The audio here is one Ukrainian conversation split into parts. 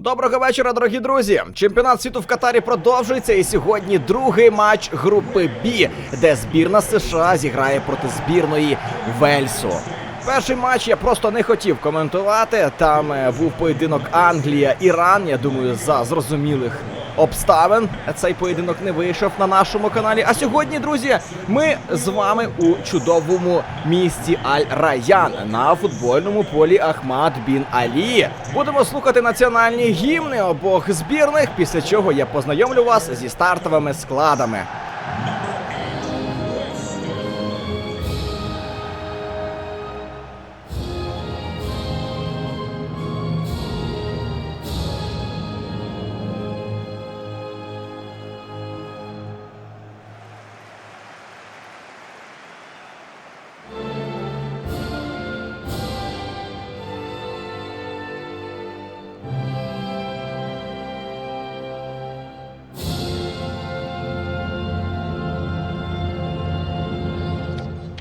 Доброго вечора, дорогі друзі! Чемпіонат світу в Катарі продовжується, і сьогодні другий матч групи Бі, де збірна США зіграє проти збірної Вельсу. Перший матч я просто не хотів коментувати. Там е, був поєдинок Англія-Іран. Я думаю, за зрозумілих обставин цей поєдинок не вийшов на нашому каналі. А сьогодні, друзі, ми з вами у чудовому місті Аль-Раян на футбольному полі Ахмад Бін Алі. Будемо слухати національні гімни обох збірних, після чого я познайомлю вас зі стартовими складами.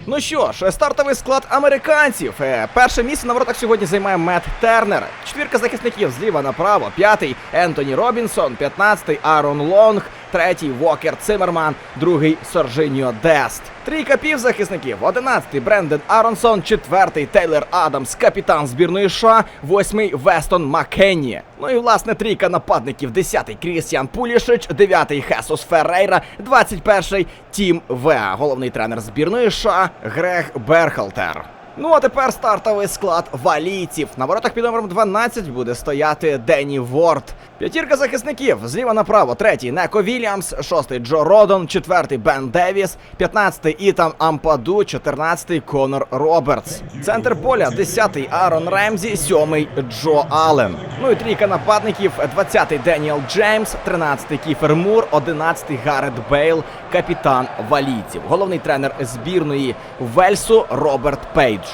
Ну що ж, стартовий склад американців. Е, Перше місце на воротах сьогодні займає Мет Тернер. Четвірка захисників зліва направо. П'ятий Ентоні Робінсон, п'ятнадцятий Арон Лонг, третій Вокер Цимерман, другий Соржиньо Дест. Трійка півзахисників. Одинадцятий Бренден Аронсон, четвертий Тейлор Адамс, капітан збірної США, восьмий Вестон Маккенні. Ну і власне трійка нападників. Десятий Крістіан Пулішич, дев'ятий Хесус Феррейра, двадцять перший Тім Веа, головний тренер збірної США Грег Берхалтер. Ну а тепер стартовий склад валійців. На воротах під номером 12 буде стояти Денні Ворд. П'ятірка захисників зліва направо. Третій Неко Вільямс, шостий Джо Родон, четвертий Бен Девіс, п'ятнадцятий Ітан Ампаду, чотирнадцятий Конор Робертс. Центр поля, десятий Аарон Ремзі, сьомий Джо Аллен. Ну і трійка нападників: двадцятий Деніел Джеймс, тринадцятий Кіфер Мур, одинадцятий Гаррет Бейл, капітан валійців. Головний тренер збірної Вельсу Роберт Пейдж.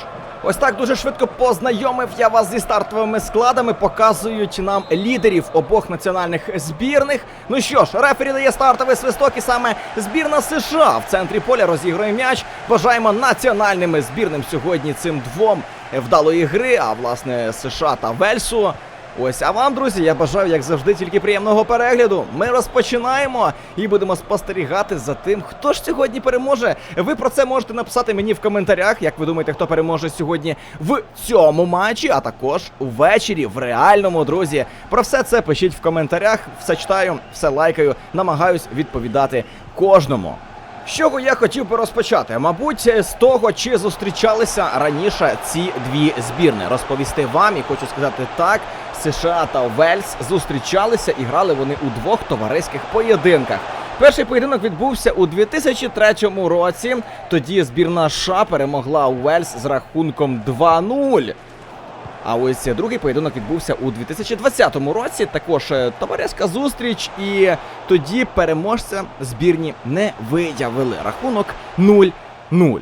Ось так дуже швидко познайомив я вас зі стартовими складами. Показують нам лідерів обох національних збірних. Ну що ж, рефері дає стартовий свисток, і саме збірна США в центрі поля розігрує м'яч. Бажаємо національними збірним сьогодні цим двом вдалої гри. А власне США та Вельсу. Ось, а вам, друзі, я бажаю, як завжди, тільки приємного перегляду. Ми розпочинаємо і будемо спостерігати за тим, хто ж сьогодні переможе. Ви про це можете написати мені в коментарях, як ви думаєте, хто переможе сьогодні в цьому матчі, а також увечері в реальному, друзі. Про все це пишіть в коментарях. Все читаю, все лайкаю, намагаюсь відповідати кожному. З чого я хотів би розпочати? Мабуть, з того, чи зустрічалися раніше ці дві збірни. Розповісти вам і хочу сказати так: США та Вельс зустрічалися і грали вони у двох товариських поєдинках. Перший поєдинок відбувся у 2003 році. Тоді збірна США перемогла Уельс з рахунком 2-0. А ось другий поєдинок відбувся у 2020 році. Також е, товариська зустріч, і тоді переможця збірні не виявили. Рахунок 0-0.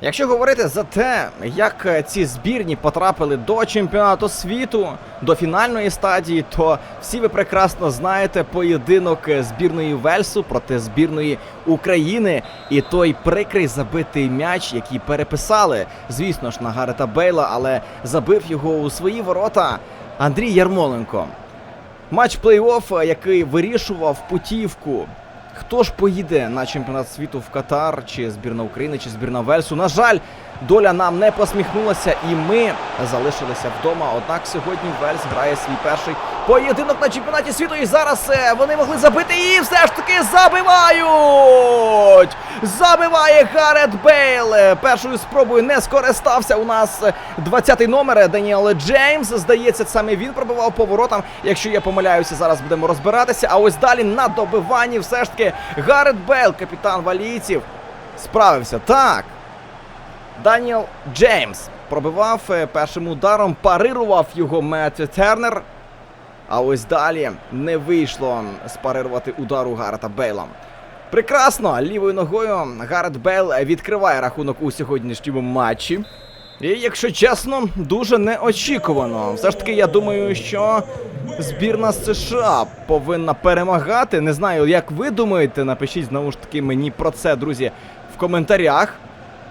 Якщо говорити за те, як е, ці збірні потрапили до чемпіонату світу, до фінальної стадії, то всі ви прекрасно знаєте поєдинок е, збірної Вельсу проти збірної України і той прикрий забитий м'яч, який переписали, звісно ж, на Гарета Бейла, але забив його у свої ворота Андрій Ярмоленко. Матч плей-офф, е, який вирішував путівку. Хто ж поїде на чемпіонат світу в Катар, чи збірна України, чи збірна Вельсу? На жаль, доля нам не посміхнулася, і ми залишилися вдома. Однак сьогодні Вельс грає свій перший поєдинок на чемпіонаті світу. І зараз е, вони могли забити і все ж таки забивають! Забиває Гарет Бейл. Е, Першою спробою не скористався. У нас 20-й номер е, Даніел Джеймс. Здається, саме він пробивав поворотам. Якщо я помиляюся, зараз будемо розбиратися. А ось далі на добиванні все ж таки Гарет Бейл, капітан валійців, справився. Так. Даніел Джеймс пробивав першим ударом, парирував його Меттю Тернер. А ось далі не вийшло спарирувати удару Гарета Бейла. Прекрасно! Лівою ногою Гарет Бейл відкриває рахунок у сьогоднішньому матчі. І, якщо чесно, дуже неочікувано. Все ж таки, я думаю, що збірна США повинна перемагати. Не знаю, як ви думаєте, напишіть знову ж таки мені про це, друзі, в коментарях.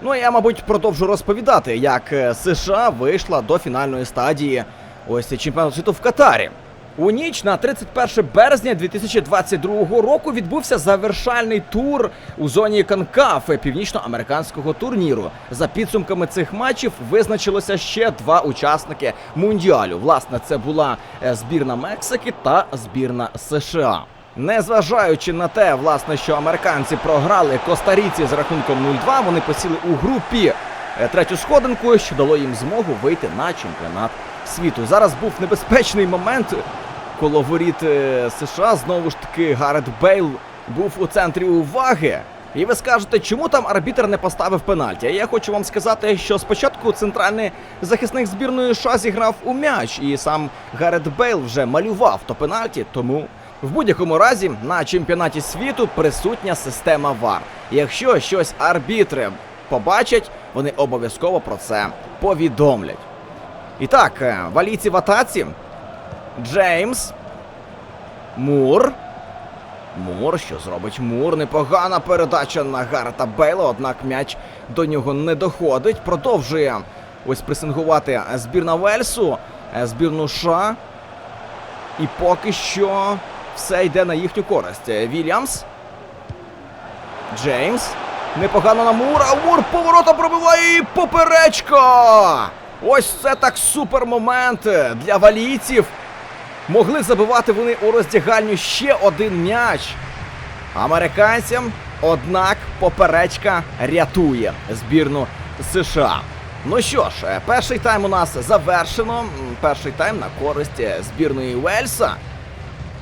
Ну, я, мабуть, продовжу розповідати, як е, США вийшла до фінальної стадії ось чемпіонату світу в Катарі. У ніч на 31 березня 2022 року відбувся завершальний тур у зоні Конкаф північноамериканського турніру. За підсумками цих матчів визначилося ще два учасники мундіалю. Власне, це була е, збірна Мексики та збірна США. Незважаючи на те, власне, що американці програли Коста-Ріці з рахунком 0-2, вони посіли у групі е, третю сходинку, що дало їм змогу вийти на чемпіонат світу. Зараз був небезпечний момент коло воріт е, США. Знову ж таки, Гарет Бейл був у центрі уваги. І ви скажете, чому там арбітр не поставив пенальті? А я хочу вам сказати, що спочатку центральний захисник збірної США зіграв у м'яч, і сам Гарет Бейл вже малював то пенальті, тому в будь-якому разі на чемпіонаті світу присутня система ВАР. Якщо щось арбітри побачать, вони обов'язково про це повідомлять. І так, е, валійці в атаці. Джеймс. Мур. Мур, що зробить Мур? Непогана передача на Гарета Бейла, однак м'яч до нього не доходить. Продовжує ось пресингувати збірна Вельсу, е, збірну США. І поки що все йде на їхню користь. Е, Вільямс. Джеймс. Непогано на Мура. Мур поворота пробиває і поперечка. Ось це так супер момент для валійців. Могли забивати вони у роздягальню ще один м'яч. Американцям, однак, поперечка рятує збірну США. Ну що ж, е, перший тайм у нас завершено. Перший тайм на користь е, збірної Уельса.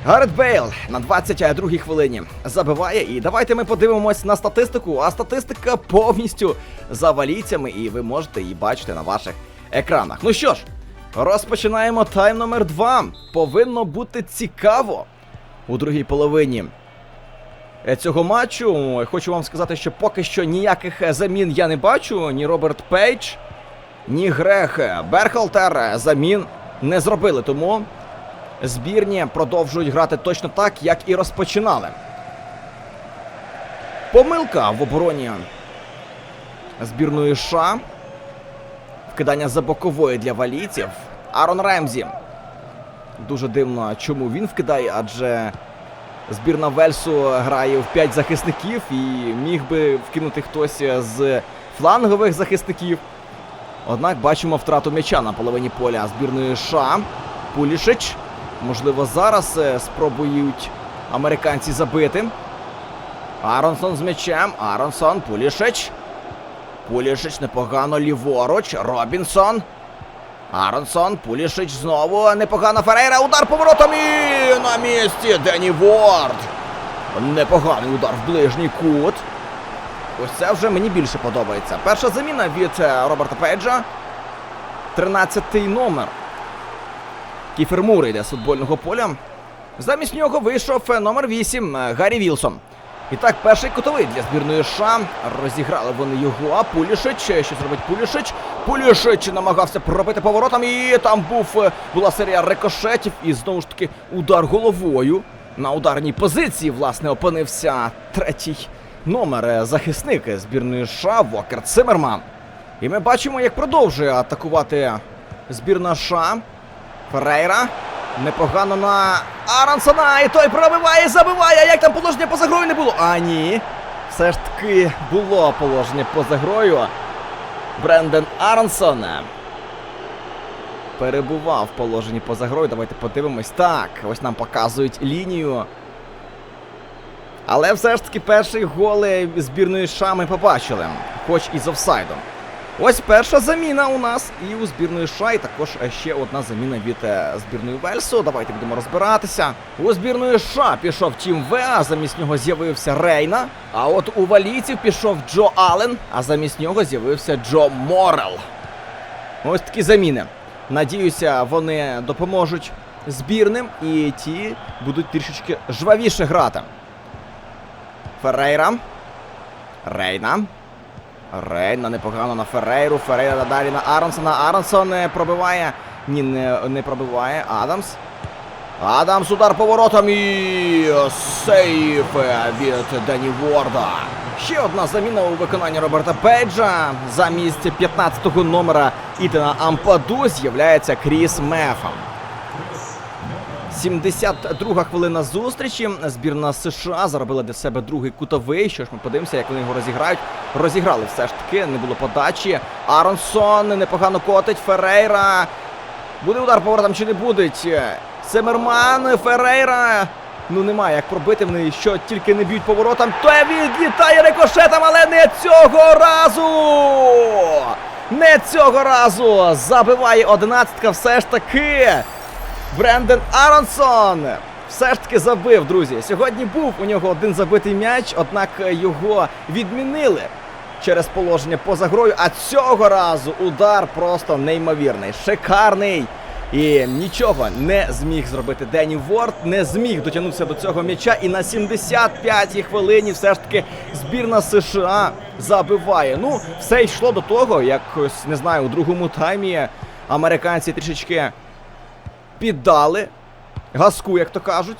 Гарет Бейл на 22-й хвилині забиває. І давайте ми подивимось на статистику. А статистика повністю за валійцями, і ви можете її бачити на ваших екранах. Ну що ж, розпочинаємо тайм номер 2. Повинно бути цікаво у другій половині е, цього матчу. Хочу вам сказати, що поки що ніяких е, замін я не бачу. Ні Роберт Пейдж, ні Грех Берхалтер замін не зробили. Тому збірні продовжують грати точно так, як і розпочинали. Помилка в обороні збірної США. Вкидання за бокової для валійців. Арон Ремзі. Дуже дивно, чому він вкидає, адже збірна Вельсу грає в 5 захисників і міг би вкинути хтось з флангових захисників. Однак бачимо втрату м'яча на половині поля збірної США. Пулішич. Можливо, зараз е, спробують американці забити. Аронсон з м'ячем. Аронсон, Пулішич. Пулішич непогано ліворуч. Робінсон. Аронсон, Пулішич знову непогано Ферейра. Удар поворотом і на місці Дені Ворд. Непоганий удар в ближній кут. Ось це вже мені більше подобається. Перша заміна від е, Роберта Пейджа. 13-й номер. Кіфер Мур йде з футбольного поля. Замість нього вийшов е, номер 8 е, Гаррі Вілсон. І так, перший кутовий для збірної США. Розіграли вони його. А Пулішич. Що зробить Пулішич? Пулішич намагався пробити поворотом. І там був, е, була серія рикошетів. І знову ж таки удар головою. На ударній позиції, власне, опинився третій номер е, захисник збірної США Вокер Цимерман. І ми бачимо, як продовжує атакувати збірна США. Ферейра. Непогано на Аронсона. І той пробиває, забиває. Як там положення поза грою не було? А ні. Все ж таки було положення поза грою. Бренден Аронсон. Перебував в положенні поза грою. Давайте подивимось. Так, ось нам показують лінію. Але все ж таки перший гол е, збірної США ми побачили, хоч і з офсайдом. Ось перша заміна у нас і у збірної США, і також е, ще одна заміна від е, збірної Вельсу. Давайте будемо розбиратися. У збірної США пішов Тім В, а замість нього з'явився Рейна. А от у валійців пішов Джо Аллен, а замість нього з'явився Джо Морел. Ось такі заміни. Надіюся, вони допоможуть збірним і ті будуть трішечки жвавіше грати. Ферейра. Рейна. Рейна непогано на Ферейру. Ферейра далі на Аронсона. Аронсон не пробиває. Ні, не, не пробиває. Адамс. Адамс удар поворотом і сейф від Дені Ворда. Ще одна заміна у виконанні Роберта Пейджа. Замість 15-го номера Ітана Ампаду з'являється Кріс Мефа. 72 хвилина зустрічі. Збірна США заробила для себе другий кутовий. Що ж ми подивимося, як вони його розіграють. Розіграли все ж таки, не було подачі. Аронсон непогано котить. Ферейра. Буде удар поворотом чи не буде? Семерман, Ферейра. Ну немає як пробити вони, що тільки не б'ють поворотом. То відлітає рикошетом, але не цього разу! Не цього разу! Забиває одинадцятка все ж таки. Бренден Аронсон все ж таки забив, друзі. Сьогодні був у нього один забитий м'яч, однак його відмінили через положення поза грою. А цього разу удар просто неймовірний, шикарний. І нічого не зміг зробити Дені Ворд, не зміг дотягнутися до цього м'яча. І на 75-й хвилині все ж таки збірна США забиває. Ну, все йшло до того, якось не знаю, у другому таймі американці трішечки піддали газку, як то кажуть.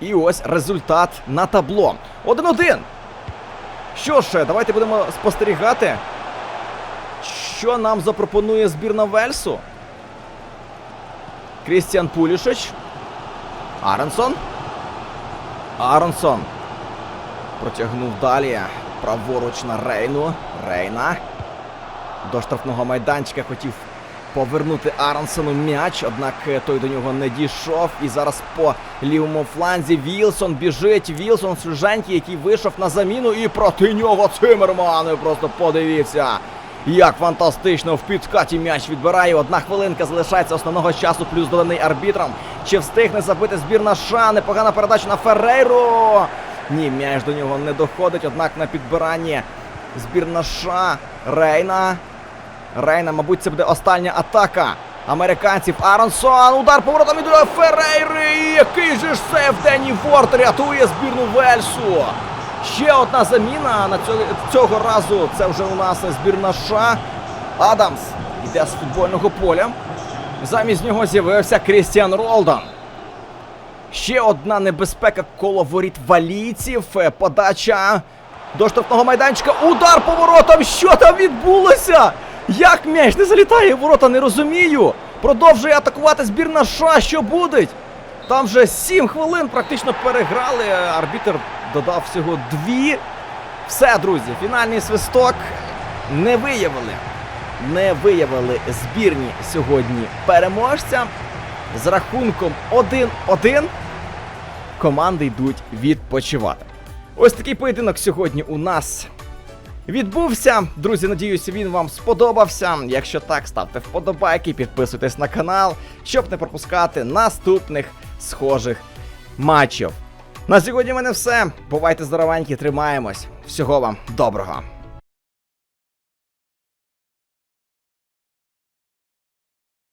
І ось результат на табло. 1-1. Що ж, давайте будемо спостерігати, що нам запропонує збірна Вельсу. Крістіан Пулішич. Аронсон. Аронсон. Протягнув далі. Праворуч на Рейну. Рейна. До штрафного майданчика хотів повернути Аронсону м'яч, однак е, той до нього не дійшов. І зараз по лівому фланзі Вілсон біжить. Вілсон свіженький, який вийшов на заміну. І проти нього Цимерман. Просто подивіться. Як фантастично в підкаті м'яч відбирає. Одна хвилинка залишається основного часу, плюс доданий арбітром. Чи встигне забити збірна США? Непогана передача на Феррейру. Ні, м'яч до нього не доходить, однак на підбиранні збірна США. Рейна. Рейна, мабуть, це буде остання атака американців. Аронсон. Удар поворотом від Феррейри. І Який же ж сейф Денні Ворд рятує збірну Вельсу. Ще одна заміна на цього, разу. Це вже у нас збірна США. Адамс йде з футбольного поля. Замість нього з'явився Крістіан Ролдан. Ще одна небезпека коло воріт валійців. Е, Подача до майданчика. Удар поворотом. Що там відбулося? Як м'яч не залітає в ворота, не розумію. Продовжує атакувати збірна США. Що буде? Там вже 7 хвилин практично переграли. Арбітер додав всього дві. Все, друзі, фінальний свисток не виявили. Не виявили збірні сьогодні переможця. З рахунком 1-1 команди йдуть відпочивати. Ось такий поєдинок сьогодні у нас відбувся. Друзі, надіюся, він вам сподобався. Якщо так, ставте вподобайки, підписуйтесь на канал, щоб не пропускати наступних схожих матчів. На сьогодні в мене все. Бувайте здоровенькі, тримаємось. Всього вам доброго.